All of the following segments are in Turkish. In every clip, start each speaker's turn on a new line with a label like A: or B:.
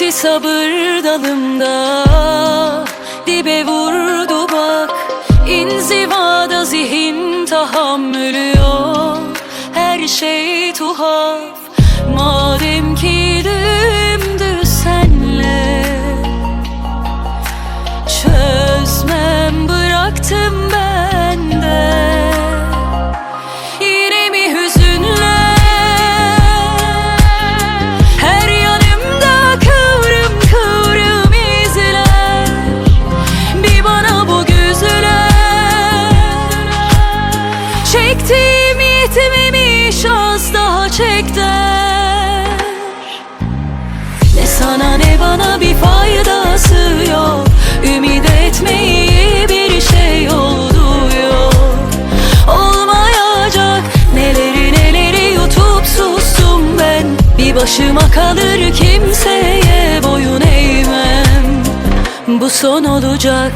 A: Bitti sabır dalımda. Dibe vurdu bak. İnzivada zihin tahammülü yok. Her şey tuhaf az daha çek der ne sana ne bana bir faydası yok. Ümit etmeyi bir şey oldu yok. Olmayacak neleri neleri yutup sustum ben. Bir başıma kalır kimseye boyun eğmem. Bu son olacak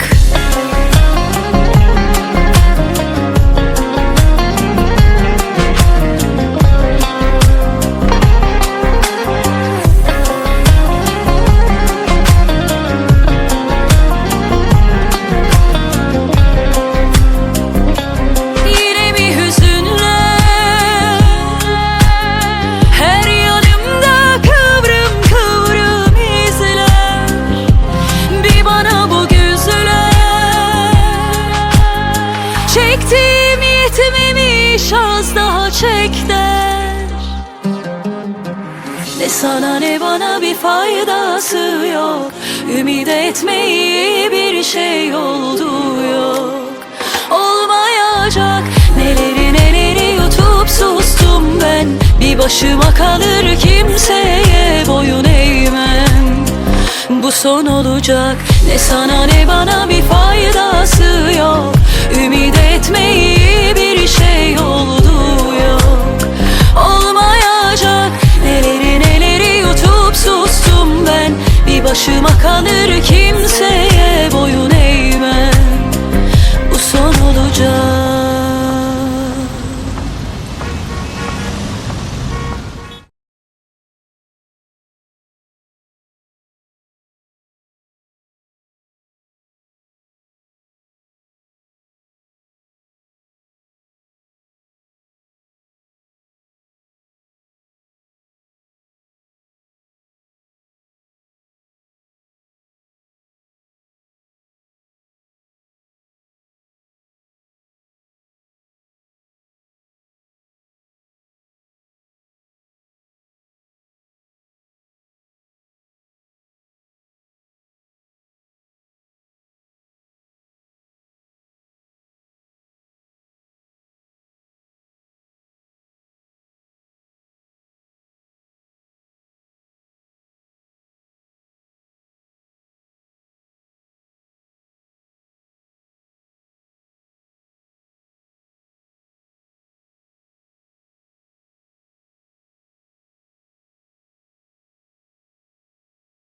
A: az daha çek der ne sana ne bana bir faydası yok. Ümit etmeyi bir şey oldu yok. Olmayacak. Neleri neleri yutup sustum ben. Bir başıma kalır kimseye boyun eğmem. Bu son olacak. Ne sana ne bana bir faydası yok. Ümit etmeyi bir Başıma kanır kimseye.